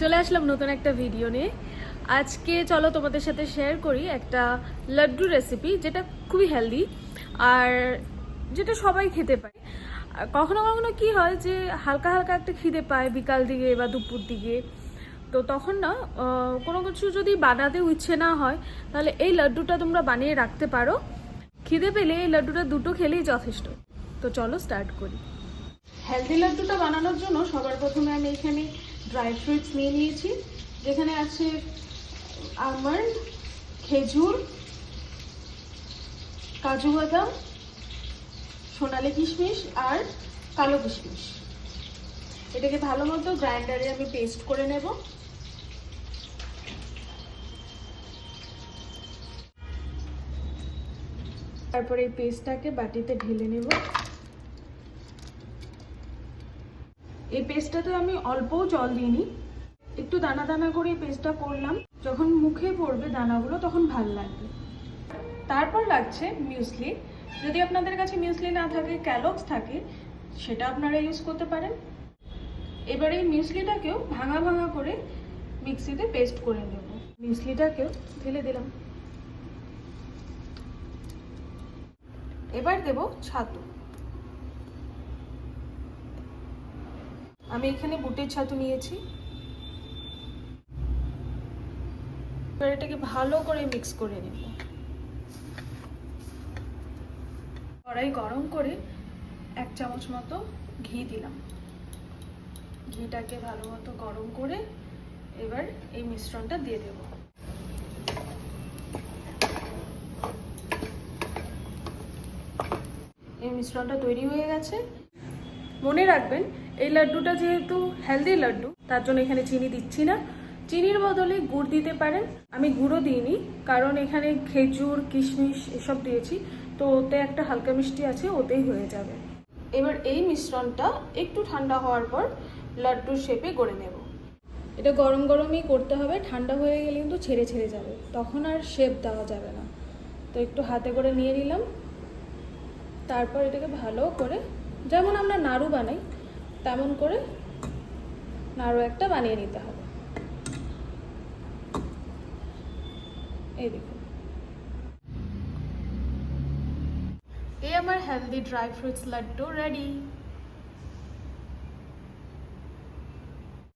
চলে আসলাম নতুন একটা ভিডিও নিয়ে। আজকে চলো তোমাদের সাথে শেয়ার করি একটা লাড্ডু রেসিপি যেটা খুবই হেলদি আর যেটা সবাই খেতে পায়। আর কখনো কখনো কি হয় যে হালকা হালকা একটা খিদে পায় বিকাল দিকে বা দুপুর দিকে। তো তখন না কোনো কিছু যদি বানাতেও ইচ্ছে না হয়, তাহলে এই লাড্ডুটা তোমরা বানিয়ে রাখতে পারো। খিদে পেলে এই লাড্ডুটা দুটো খেলেই যথেষ্ট। তো চলো স্টার্ট করি। হেলদি লাড্ডুটা বানানোর জন্য সবার প্রথমে আমি এখানে ড্রাই ফ্রুটস নিয়ে নিয়েছি, যেখানে আছে আমন্ড খেজুর, কাজু বাদাম, সোনালি কিশমিশ আর কালো কিশমিশ। এটাকে ভালো মতো গ্রাইন্ডারে আমি পেস্ট করে নেব। তারপরে এই পেস্টটাকে বাটিতে ঢেলে নেব। এই পেস্টটাতে আমি অল্পও জল দিইনি। একটু দানা দানা করে এই পেস্টটা করলাম। যখন মুখে পড়বে দানাগুলো, তখন ভালো লাগবে। তারপর লাগছে মিউসলি যদি আপনাদের কাছে মিউসলি না থাকে ক্যালক্স থাকে, সেটা আপনারা ইউজ করতে পারেন। এবার এই মিউসলিটাকেও ভাঙা ভাঙা করে মিক্সিতে পেস্ট করে নেব। মিউসলিটাকেও ঢেলে দিলাম। এবার দেব ছাতু। আমি এখানে বুটের ছাতু নিয়েছি। এবার এটাকে ভালো করে মিক্স করে নেব। কড়াই গরম করে এক চামচ মতো ঘি দিলাম। ঘিটাকে ভালো মতো গরম করে এবার এই মিশ্রণটা দিয়ে দেব। এই মিশ্রণটা তৈরি হয়ে গেছে। মনে রাখবেন এই লাড্ডুটা যেহেতু হেলদি লাড্ডু, তার জন্য এখানে চিনি দিচ্ছি না। চিনির বদলে গুড় দিতে পারেন। আমি গুঁড়ো দিইনি, কারণ এখানে খেজুর, কিশমিশ এসব দিয়েছি, তো ওতে একটা হালকা মিষ্টি আছে, ওতেই হয়ে যাবে। এবার এই মিশ্রণটা একটু ঠান্ডা হওয়ার পর লাড্ডুর শেপে গড়ে নেব। এটা গরম গরমই করতে হবে, ঠান্ডা হয়ে গেলে কিন্তু ছেড়ে ছেড়ে যাবে। তখন আর শেপ দেওয়া যাবে না। তো একটু হাতে করে নিয়ে নিলাম। তারপর এটাকে ভালো করে, যেমন আমরা নাড়ু বানাই তেমন করে নাড়ু একটা বানিয়ে নিতে হবে। এই এই আমার healthy dry fruits laddu ready